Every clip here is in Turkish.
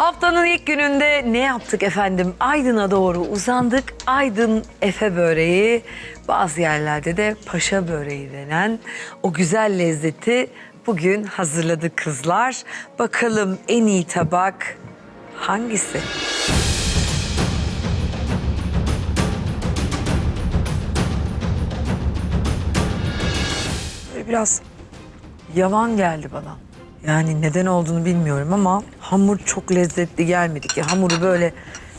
Haftanın ilk gününde ne yaptık efendim? Aydın'a doğru uzandık. Aydın Efe böreği, bazı yerlerde de paşa böreği denen o güzel lezzeti bugün hazırladık kızlar. Bakalım en iyi tabak hangisi? Biraz yavan geldi bana. Yani neden olduğunu bilmiyorum ama hamur çok lezzetli gelmedi ki. Hamuru böyle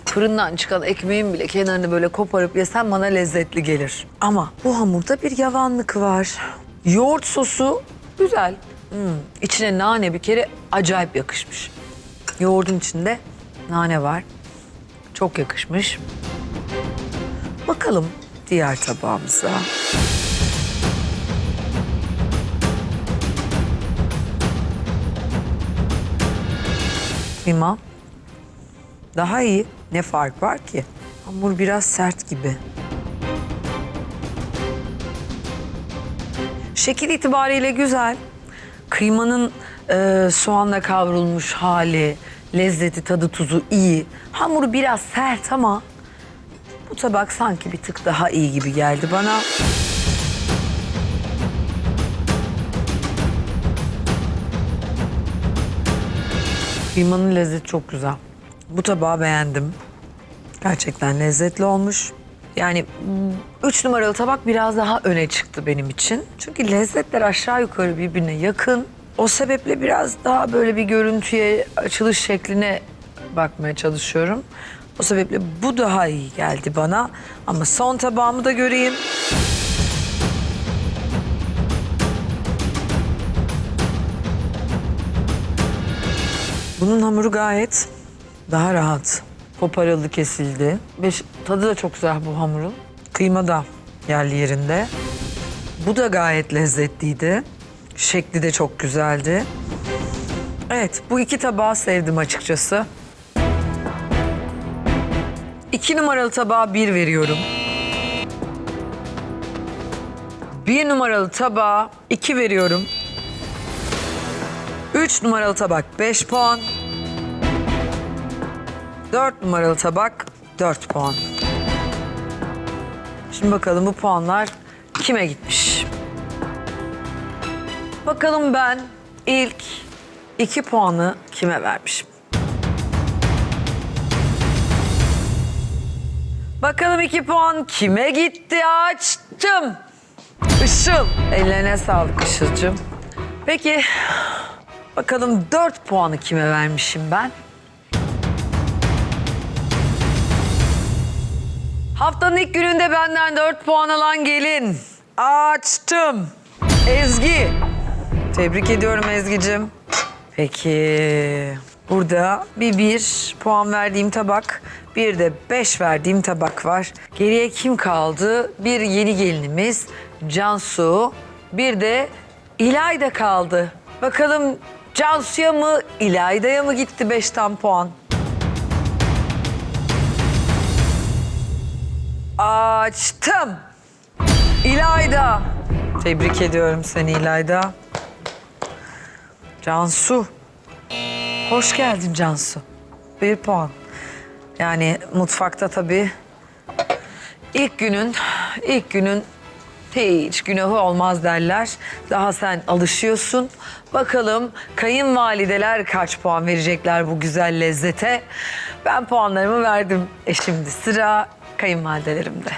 fırından çıkan ekmeğin bile kenarını böyle koparıp yesen bana lezzetli gelir. Ama bu hamurda bir yavanlık var. Yoğurt sosu güzel. Hmm, içine nane bir kere acayip yakışmış. Yoğurdun içinde nane var. Çok yakışmış. Bakalım diğer tabağımıza. Kıyma daha iyi. Ne fark var ki? Hamur biraz sert gibi. Şekil itibariyle güzel. Kıymanın e, soğanla kavrulmuş hali, lezzeti, tadı, tuzu iyi. Hamuru biraz sert ama bu tabak sanki bir tık daha iyi gibi geldi bana. Kıymanın lezzeti çok güzel. Bu tabağı beğendim. Gerçekten lezzetli olmuş. Yani üç numaralı tabak biraz daha öne çıktı benim için. Çünkü lezzetler aşağı yukarı birbirine yakın. O sebeple biraz daha böyle bir görüntüye, açılış şekline bakmaya çalışıyorum. O sebeple bu daha iyi geldi bana. Ama son tabağımı da göreyim. Bunun hamuru gayet daha rahat. Koparıldı, kesildi. Ve ş- tadı da çok güzel bu hamurun. Kıyma da yerli yerinde. Bu da gayet lezzetliydi. Şekli de çok güzeldi. Evet, bu iki tabağı sevdim açıkçası. İki numaralı tabağa bir veriyorum. Bir numaralı tabağa iki veriyorum. Üç numaralı tabak 5 puan. Dört numaralı tabak 4 puan. Şimdi bakalım bu puanlar kime gitmiş? Bakalım ben ilk iki puanı kime vermişim? Bakalım iki puan kime gitti açtım. Işıl. Ellerine sağlık Işıl'cığım. Peki bakalım dört puanı kime vermişim ben? Haftanın ilk gününde benden 4 puan alan gelin. Açtım. Ezgi. Tebrik ediyorum Ezgi'cim. Peki. Burada bir bir puan verdiğim tabak, bir de beş verdiğim tabak var. Geriye kim kaldı? Bir yeni gelinimiz Cansu, bir de İlayda kaldı. Bakalım Cansu'ya mı, İlayda'ya mı gitti beşten puan? Açtım. İlayda. Tebrik ediyorum seni İlayda. Cansu. Hoş geldin Cansu. Bir puan. Yani mutfakta tabii ilk günün, ilk günün hiç günahı olmaz derler. Daha sen alışıyorsun. Bakalım kayınvalideler kaç puan verecekler bu güzel lezzete. Ben puanlarımı verdim. E şimdi sıra kayınvalidelerimde.